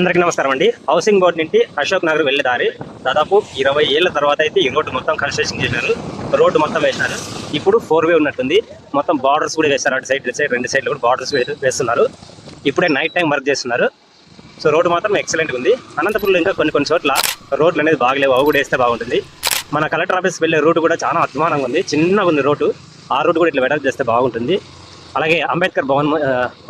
అందరికీ నమస్కారం అండి. హౌసింగ్ బోర్డు నుండి అశోక్ నగర్ వెళ్ళే దారి దాదాపు ఇరవై ఏళ్ళ తర్వాత అయితే ఈ రోడ్డు మొత్తం కన్స్ట్రక్షన్ చేశారు. రోడ్డు మొత్తం వేసినారు ఇప్పుడు ఫోర్ వే ఉన్నట్టుంది. మొత్తం బార్డర్స్ కూడా వేశారు. అటు సైడ్ సైడ్ రెండు సైడ్లు కూడా బార్డర్స్ వేస్తున్నారు. ఇప్పుడే నైట్ టైం వర్క్ చేస్తున్నారు. సో రోడ్డు మాత్రం ఎక్సలెంట్ ఉంది. అనంతపురంలో ఇంకా కొన్ని కొన్ని చోట్ల రోడ్లు అనేది బాగలేవు. అవి కూడా వేస్తే బాగుంటుంది. మన కలెక్టర్ ఆఫీస్ వెళ్ళే రూట్ కూడా చాలా అద్మానంగా ఉంది. చిన్నగా ఉంది రోడ్డు. ఆ రోడ్డు కూడా ఇట్లా వెడల్ చేస్తే బాగుంటుంది. అలాగే అంబేద్కర్ భవన్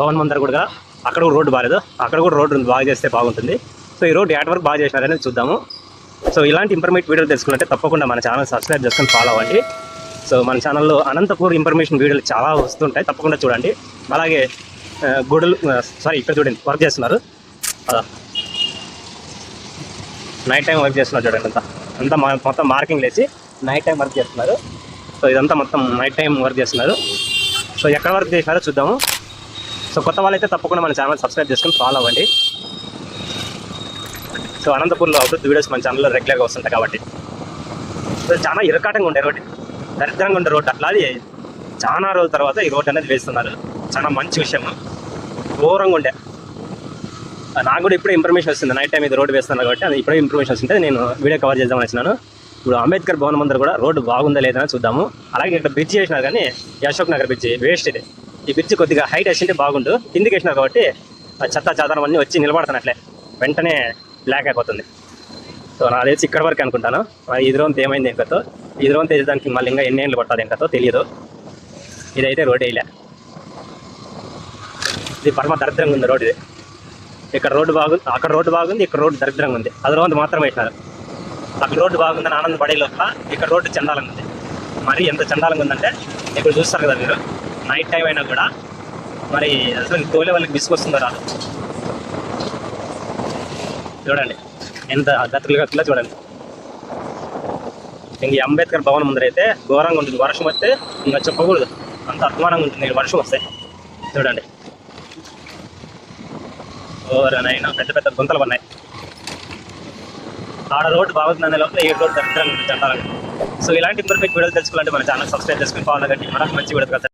భవన్ ముందర కూడా అక్కడ కూడా రోడ్డు బాగాలేదు. అక్కడ కూడా రోడ్డు బాగా చేస్తే బాగుంటుంది. సో ఈ రోడ్డు యాడ్ వరకు బాగా చేసినారనేది చూద్దాము. సో ఇలాంటి ఇన్ఫర్మేటివ్ వీడియోలు తెలుసుకుంటే తప్పకుండా మన ఛానల్ సబ్స్క్రైబ్ చేసుకొని ఫాలో అవ్వండి. సో మన ఛానల్లో అనంతపూర్ ఇన్ఫర్మేషన్ వీడియోలు చాలా వస్తుంటాయి. తప్పకుండా చూడండి. అలాగే గుడులు సారీ ఇక్కడ చూడండి వర్క్ చేస్తున్నారు. నైట్ టైం వర్క్ చేస్తున్నారు చూడండి అంతా. అంతా మొత్తం మార్కింగ్ లేచి నైట్ టైం వర్క్ చేస్తున్నారు. సో ఇదంతా మొత్తం నైట్ టైం వర్క్ చేస్తున్నారు. సో ఎక్కడ వర్క్ చేసినారో చూద్దాము. సో కొత్త వాళ్ళైతే తప్పకుండా మన ఛానల్ సబ్స్క్రైబ్ చేసుకొని ఫాలో అవ్వండి. సో అనంతపూర్లో అభివృద్ధి వీడియోస్ మన ఛానల్లో రెగ్యులర్గా వస్తుంటాయి కాబట్టి. సో చాలా ఇరకాటంగా ఉండే రోడ్డు. దరిద్రంగా ఉండే రోడ్డు. అట్లా అది చాలా రోజుల తర్వాత ఈ రోడ్డు అనేది వేస్తున్నారు. చాలా మంచి విషయం. ఘోరంగా ఉండే. నాకు కూడా ఇప్పుడే ఇన్ఫర్మేషన్ వస్తుంది నైట్ టైం ఇది రోడ్డు వేస్తున్నారు కాబట్టి అది ఇప్పుడే ఇన్ఫర్మేషన్ వస్తుంటే నేను వీడియో కవర్ చేద్దామని వచ్చినాను. ఇప్పుడు అంబేద్కర్ భవన్ ముందర కూడా రోడ్డు బాగుందా లేదా చూద్దాము. అలాగే ఇక్కడ బ్రిడ్జ్ చేసినారు కానీ అశోక్ నగర్ బ్రిడ్జ్ వేస్ట్ ఇది. ఈ బ్రిడ్జ్ కొద్దిగా హైట్ వేసింటే బాగుండు. కిందికి వేసినారు కాబట్టి ఆ చెత్త చాదరం అన్నీ వచ్చి నిలబడుతున్నట్లే. వెంటనే బ్లాక్ అయిపోతుంది. సో నాకు తెలిసి ఇక్కడ వరకు అనుకుంటాను. మరి ఏమైంది ఇంకతో ఈ రోజు వేసేదానికి మళ్ళీ ఇంకా ఎన్ని ఏళ్ళు పడుతుంది ఇంకతో తెలియదు ఇదైతే రోడ్ వేయలే. ఇది పరమ దరిద్రంగా ఉంది రోడ్ ఇది. ఇక్కడ రోడ్డు బాగుంది అక్కడ రోడ్డు బాగుంది ఇక్కడ రోడ్డు దరిద్రంగా ఉంది. అది మాత్రం వేసినారు. అక్కడ రోడ్డు బాగుందని ఆనందపడే లోపల ఇక్కడ రోడ్డు చండాలంగా ఉంది. మరి ఎంత చండాలంగా ఉందంటే ఇక్కడ చూస్తారు కదా మీరు. నైట్ టైం అయినా కూడా మరి అసలు తోలే వాళ్ళకి విసుకొస్తుందో రాదు. చూడండి ఎంత గతులు గతుల్లో చూడండి. ఇంక అంబేద్కర్ భవన్ ముందర అయితే ఘోరంగా ఉంటుంది. వర్షం వస్తే ఇంకా చెప్పకూడదు. అంత అభిమానంగా ఉంటుంది. వర్షం వస్తే. చూడండి. ఓరనైనా పెద్ద పెద్ద గుంతలు ఉన్నాయి. ఆడ రోడ్డు బాగుంది లోపల ఏడు రోడ్డు దరిద్రంగా ఉంటుంది సో ఇలాంటి ఇంపర్ఫెక్ట్ వీడియోలు తెలుసుకోవాలంటే మన ఛానల్ సబ్స్క్రైబ్ చేసుకుని ఫాలో కండి మనకు మంచి వీడియో